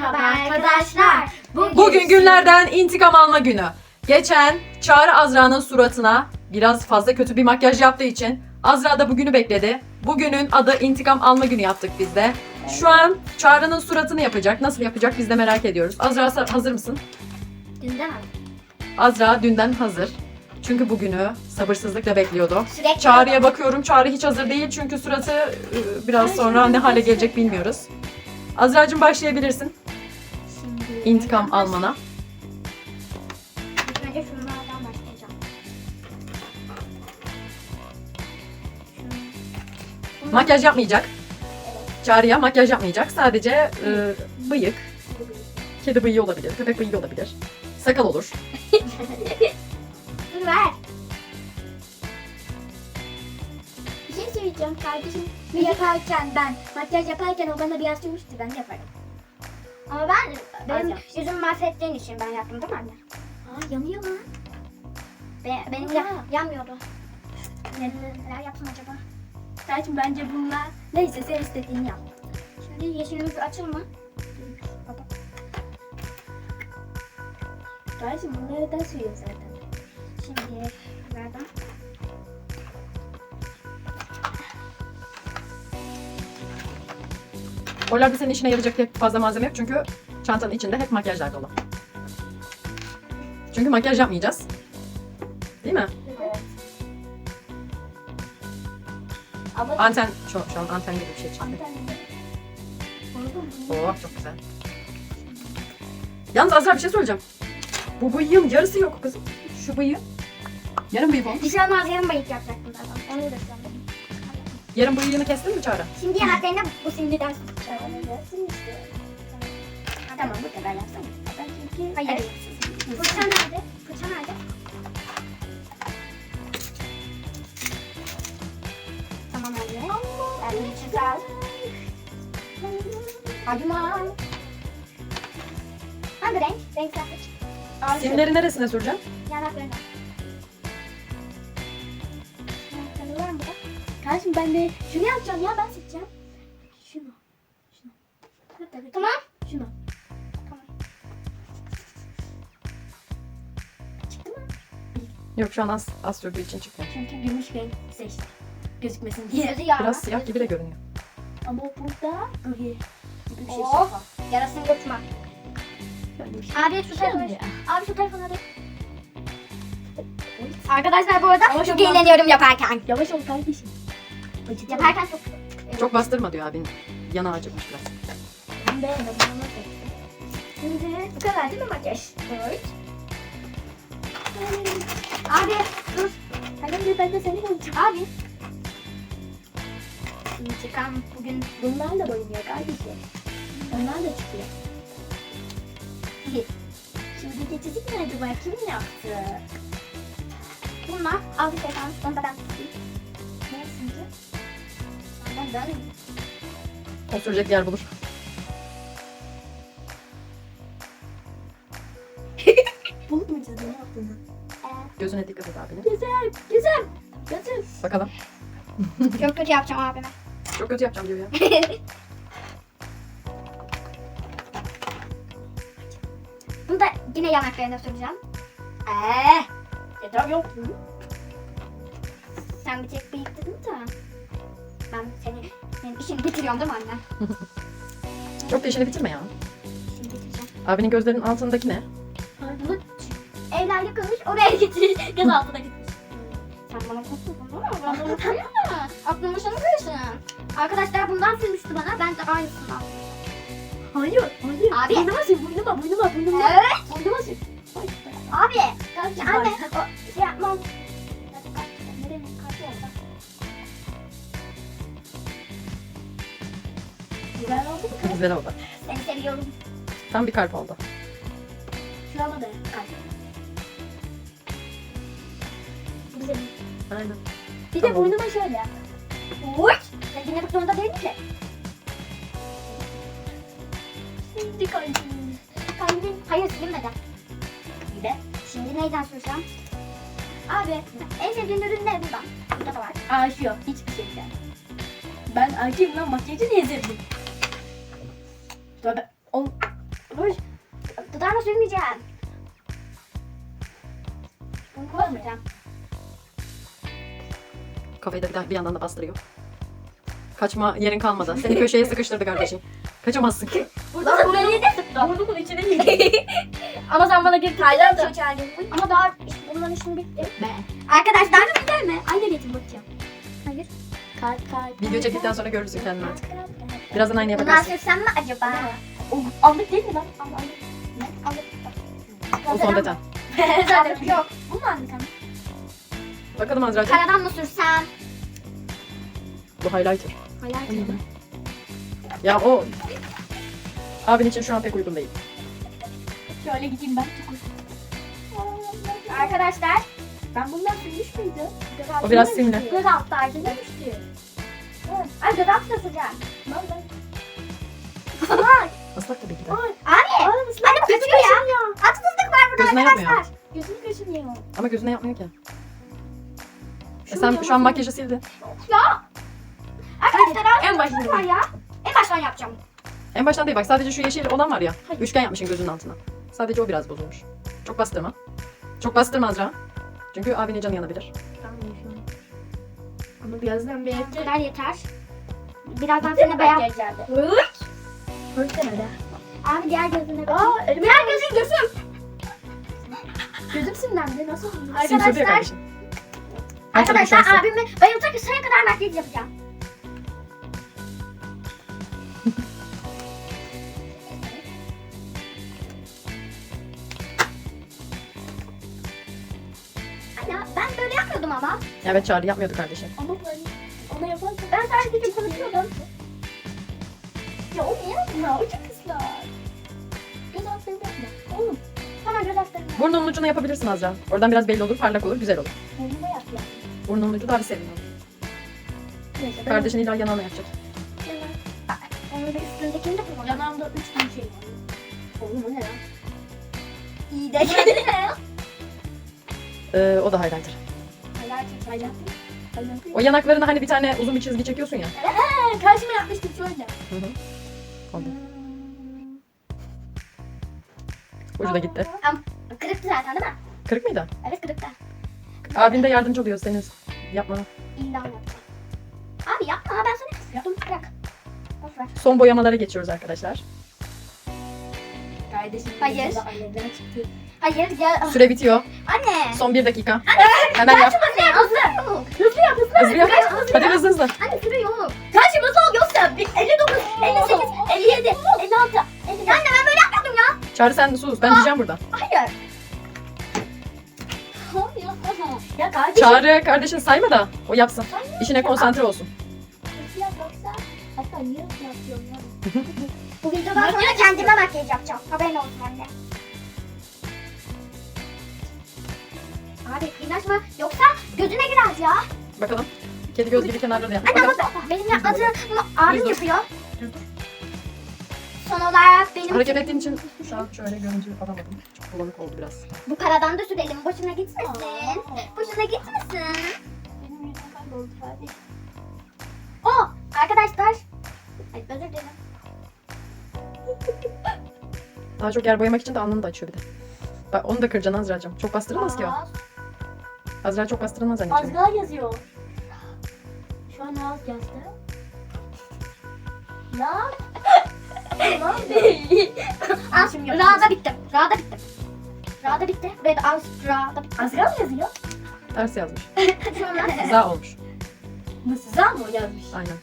Merhaba arkadaşlar. Bugün günlerden intikam alma günü. Geçen Çağrı Azra'nın suratına biraz fazla kötü bir makyaj yaptığı için Azra da bugünü bekledi. Bugünün adı intikam alma günü yaptık biz de. Şu an Çağrı'nın suratını yapacak. Nasıl yapacak biz de merak ediyoruz. Azra hazır mısın? Dünden. Azra dünden hazır. Çünkü bugünü sabırsızlıkla bekliyordu. Sürekli Çağrı'ya bakıyorum. Çağrı hiç hazır değil çünkü suratı e, biraz sonra ne hale gelecek bilmiyoruz. Azra'cığım başlayabilirsin intikam almana. İlk önce şunlardan başlayacağım. Şunu- Makyaj yapmayacak. Çağrı'ya makyaj yapmayacak. Sadece e, bıyık, kedi bıyığı olabilir, köpek bıyığı olabilir. Sakal olur. Dur ver. Bir şey söyleyeceğim kardeşim. Bir yaparken ben makyaj yaparken o bana biraz sürmüştü ben de yaparım. Ama ben benim yüzümü mahvettiğin için ben yaptım değil mi anne? Aa yanıyor lan. Be benim ya yanmıyordu. Neler, yapsam acaba? Kardeşim bence bunlar neyse sen istediğini yap. Şimdi yeşilimiz açıl mı? Kardeşim bunları da sürüyor zaten. Şimdi nereden? Oralarda senin işine yarayacak pek fazla malzeme yok çünkü çantanın içinde hep makyajlar dolu. Çünkü makyaj yapmayacağız. Değil mi? Evet. Anten, şu, şu an anten gibi bir şey çıktı. Oh çok güzel. Yalnız Azra bir şey söyleyeceğim. Bu bıyığın yarısı yok kızım. Şu bıyığı. Yarım bıyık olmuş. Bir şey olmaz yarın bayık yapacaktım zaten. Onu da Yarım bıyığını kestin mi Çağrı? Şimdi yanaklarına bu simliden tamam bu kadar yapsana. Ben çünkü Hayır. Evet. Fırça nerede? Fırça nerede? Tamam anne. Ben de için sağ ol. Acıma. Hangi renk? Renk seç. Simleri neresine süreceğim? Yanaklarına. Yanaklarına var mı? Kardeşim ben de şunu yapacağım ya ben seçeceğim. Şunu. Şunu. Hatta bir- Tamam. Şunu. Yok şu an az, az sürdüğü için çıkmıyor. Çünkü gümüş renk seçtim. Gözükmesin diye. Gözü yağ. Biraz siyah gibi de görünüyor. Ama burada gri gibi bir şey Oh. Yarasını yutma. Şey. Abi şu tarafa. ya. Abi şu tarafa hadi. Arkadaşlar bu arada çok çok eğleniyorum yaparken. Yavaş ol kardeşim. Acıtıyor. Yaparken çok... Çok bastırma diyor abin. Yana acıkmış biraz. Ben beğendim. Şimdi bu kadar değil mi makyaj? Evet. Abi dur. Hadi bir ben de seni bulacağım. Abi. İntikam bugün Bunlar da boyunuyor kardeşim. Onlar da çıkıyor. Şimdi geçecek mi acaba? Kim yaptı? bunlar. Al bir sefer. Onu da ben tutayım. Ne şimdi? Benden ben. O sürecek yer bulur. Bulut mu çizdin? Ne yaptın? Gözüne dikkat et abinin. Güzel, güzel. Güzel. Bakalım. Çok kötü yapacağım abime. Çok kötü yapacağım diyor ya. Bunu da yine yanaklarına süreceğim. Eee. Yeter yok. Sen bir tek bıyık dedin de. Ben seni, senin işini bitiriyorum değil mi anne? Çok da işini bitirme ya. İşini bitireceğim. Abinin gözlerinin altındaki ne? Bunu evler yıkılmış oraya gitmiş. Göz altına gitmiş. Sen bana korkuyorsun değil mi? Ben bunu koyayım mı? Aklımı. Arkadaşlar bundan sürmüştü bana. Ben de aynısından. Hayır, hayır. Abi. Boynuma sür, boynuma, boynuma, boynuma. Evet. Boynuma. Ay, Abi. Anne Güzel oldu. Seni seviyorum. Tam bir kalp oldu. Şurada da kalp. Güzel. Aynen. Bir Tamam. de boynuma şöyle. Oy. Sen dinlemek zorunda değildin ki. Şimdi kalbim. Kalbin. Hayır silinmeden. Bir de Şimdi neyden süreceğim? Abi en sevdiğin ürün ne bundan? Burada da var. yok, hiçbir şeyden. Ben ağacıyım lan, makyajı niye sevdim? Oğlum, Ruj. Dudağına sürmeyeceğim. Bunu koymayacağım. Kafayı da bir, daha- bir yandan da bastırıyor. Kaçma yerin kalmadı. Seni köşeye sıkıştırdı kardeşim. Kaçamazsın. Burada da burayı de sıktım. Burnumun içine girdi. Ama sen bana geri çocuğa girdi. Ama daha işte bunların işini bitti. Be. Arkadaşlar da gider mi? Ayna getir bakacağım. Hayır. Kalp kalp. Video çektikten sonra görürsün kendini artık. Birazdan aynaya Bundan bakarsın. sürsem mi acaba? O aldık değil mi lan? Aldık. Ne? Aldık. O fondöten. Zaten yok. Bu mu aldık ama? Bakalım Azra'cığım. Karadan mı sürsem? Bu highlighter. Hayal kırdı. Ya o abin için şu an pek uygun değil. Şöyle gideyim ben. Arkadaşlar Ben bundan sürmüş müydüm? Göz O biraz simli. göz alttaydı demişti. Ay göz altı da sıcak. Islak tabii ki de. Abi. Anne bu kaçıyor ya. Haksızlık var burada Gözüne arkadaşlar. yapmıyor. Gözüm gözüm yiyor. Ama gözüne yapmıyor ki. E sen şu an makyajı sildin. Ya. Arkadaşlar en en başında. başında var ya. En baştan yapacağım. En baştan değil bak sadece şu yeşil olan var ya. Hayır. Üçgen yapmışsın gözünün altına. Sadece o biraz bozulmuş. Çok bastırma. Çok bastırma Azra. Çünkü abinin canı yanabilir. Ama birazdan bir Bu kadar yeter. Birazdan seni beyaz. geldi. Hoş demedi. Abi diğer gözüne bak. Aa elime Diğer gözün gözüm. gözüm simlendi. Nasıl oldu? Ya Arkadaşlar- tarafı Arkadaşlar abimi bayılacak sayı kadar makyaj yapacağım. Anne ben böyle yapmıyordum ama. Evet Charlie yapmıyordu kardeşim. Ama böyle ona yaparken Ben sadece konuşuyordum. Ya o niye yapma? O çok ısrar. Göz altlarını yapma. Oğlum Tamam göz altlarına. Burnunun ucuna yapabilirsin Azra. Oradan biraz belli olur, parlak olur, güzel olur. burnuma yap ya. Burnunun ucu daha bir sevimli olur. Neyse ben Kardeşin illa yanağına yapacak. Onun bir üstündekini de kullanacağım. yanağımda üç tane şey var. Oğlum o ne lan? İyi de ne? Ee, o da highlighter. Hayal Hayal O yanaklarına hani bir tane uzun bir çizgi çekiyorsun ya. He, karşıma yapmıştım şöyle. Hı hı. Oldu. Ucu da gitti. Kırıktı zaten değil mi? Kırık mıydı? Evet kırıktı. Abin de yardımcı oluyor senin yapmana. İlla yapacağım. Abi yapma ben sana yaptım. Bırak. Boş ver. Son boyamalara geçiyoruz arkadaşlar. Kardeşim Hayır. çıktı. Hayır gel. Süre bitiyor. Anne. Son bir dakika. Hemen yap. Anne hızlı. Hızlı yap hızlı. Hızlı yap. Hadi hızlı hızlı. Anne süre yok. Karşımızda Çağrı sen sus. Ben diyeceğim burada. Hayır. Ya kardeşim. Çağrı kardeşin sayma da o yapsın. İşine konsantre olsun. Hızlı yap yoksa. Hatta niye yapıyorum ya? Bu videodan sonra kendime makyaj yapacağım. Haberin olsun anne. Abi inaşma yoksa gözüne girer ya. Bakalım. Kedi göz gibi kenarda da yap. Anne Bakalım. ama benim yapmadığımı abim dur. yapıyor. Düz dur. Son olarak benim Hareket ettiğin için şu an şöyle görüntü alamadım. Çok bulanık oldu biraz. bu karadan da sürelim. Boşuna gitmesin. Boşuna gitmesin. Benim yüzüm kayboldu kardeşim. O arkadaşlar. Ay özür dilerim. Daha çok yer boyamak için de alnını da açıyor bir de. Bak onu da kıracaksın Azra'cığım. Çok bastırılmaz ki o. Aa, Azra çok bastırılmaz anneciğim. Azra yazıyor. Şu an az yazdı. Ya. Lan Ah, Şimdi yapacağız. Ra'da bittim. Ra'da bittim. Ra'da bitti. Buraya da az Ra'da bitti. Azra mı yazıyor? Ters yazmış. Sonra Za olmuş. Nasıl Za mı yazmış? Aynen.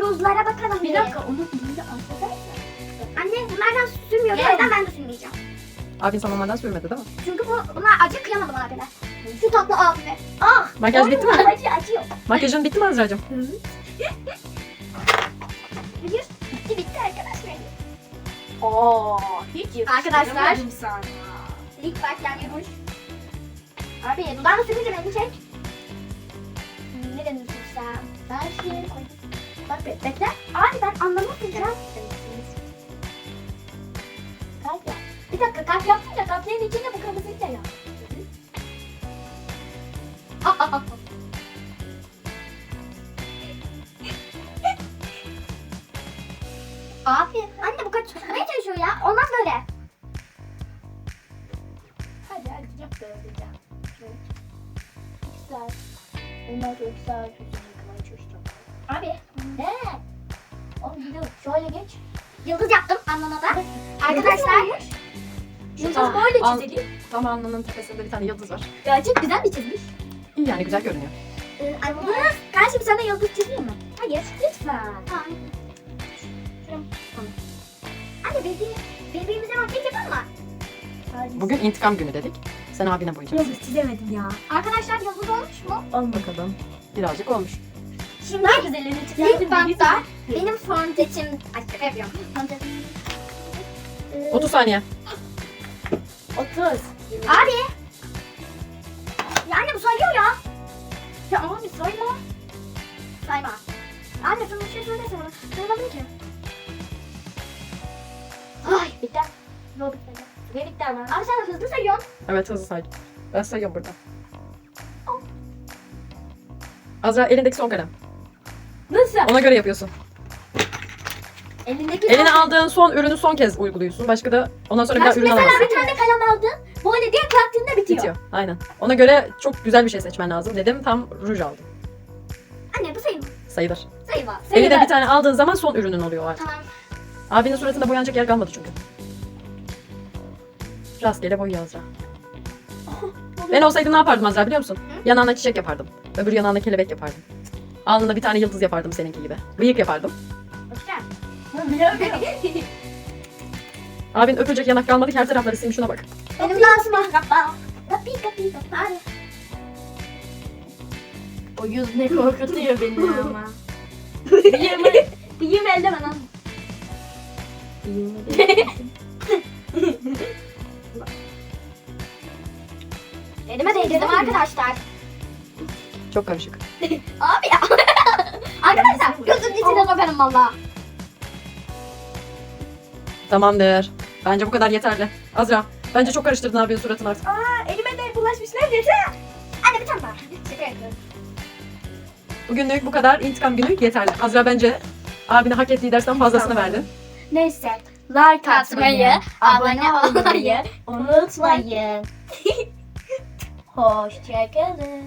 rozlara bakalım. Bir dakika onun dilinde Azra Anne bunlardan sürmüyordu. O yüzden ben de sürmeyeceğim. Abin sana onlardan sürmedi değil mi? Çünkü bu, bunlar acı kıyamadım abiler. Şu tatlı abime. Ah. Makyaj bitti mi? Acı acıyor. Makyajın bitti mi Azra'cığım? Bilir. Bitti bitti arkadaşlar. Oo, hiç Arkadaşlar. yakıştıramadım sana. İlk başlayan bir ruj. Abi dudağını sürünce beni çek. Hmm, Nereni sürsem? Ben şey koydum. Bak be, bekle. Abi ben anlamı süreceğim. Kalp yap. Bir dakika kalp yaptın ya kalplerin içinde bu kırmızıyı da yap. Yıkamaya çalışacağım. Abi. Ne? Oğlum gidiyor. Şöyle geç. Yıldız yaptım alnına da. Arkadaşlar. Yıldız Tamam, böyle al. çizelim. Tam alnının tepesinde bir tane yıldız var. Gerçek güzel bir çizmiş. İyi yani güzel görünüyor. Ee, Yıldız. Karşı bir sana yıldız çizeyim mi? Hayır. Lütfen. Tamam. Anne bebeği, bebeğimize makyaj yapalım mı? Bugün intikam günü dedik. Sen abine boyayacaksın. Yıldız çizemedim ya. Arkadaşlar yıldız olmuş mu? Al bakalım. Birazcık olmuş. Şimdi Daha güzelini ilk çizemedim. bantta benim fondötenim... Ay şaka yapıyorum. Ee, 30 saniye. 30. Abi. Ya anne bu sayıyor ya. Ya abi sayma. Sayma. Anne sana bir şey söylesene. Sayamadım ki. Ay bitti. Yok bitmedi. Ve bitti ama. Abi sen hızlı sayıyorsun. Evet hızlı say. Ben sayıyorum burada. Azra elindeki son kalem. Nasıl? Ona göre yapıyorsun. Elindeki Eline aldığın son ürünü son kez uyguluyorsun. Başka da ondan sonra bir daha ürün Mesela alamazsın. bir tane kalem aldın. Böyle diye kalktığında bitiyor. Bitiyor. Aynen. Ona göre çok güzel bir şey seçmen lazım dedim. Tam ruj aldım. Anne bu sayılmaz. Sayılır. Sayılmaz. Eline bir tane aldığın zaman son ürünün oluyor artık. Tamam. Abinin suratında boyanacak yer kalmadı çünkü. Rastgele boyuyor Azra. Ben olsaydım ne yapardım Azra biliyor musun? Yanağına çiçek yapardım. Öbür yanağına kelebek yapardım. Alnına bir tane yıldız yapardım seninki gibi. Bıyık yapardım. Abin öpecek yanak kalmadı ki her tarafları sim şuna bak. Benim dansıma. Kappa. Kapı kapı kapı. Hadi. O yüz ne korkutuyor beni ama. Bıyığımı, bıyığımı elleme lan. Bıyığımı Elime değdirdim arkadaşlar. Çok karışık. Abi ya. arkadaşlar gözümün içine sokarım valla. Tamamdır. Bence bu kadar yeterli. Azra, bence çok karıştırdın abinin suratını artık. Elime de bulaşmışlar yeter. Anne bir tane daha. Şaka yapıyorum. Bugünlük bu kadar. İntikam günü yeterli. Azra bence abine hak ettiği dersten fazlasını verdin. Neyse. Like atmayı, Atmayı, abone olmayı unutmayın. Hoşçakalın.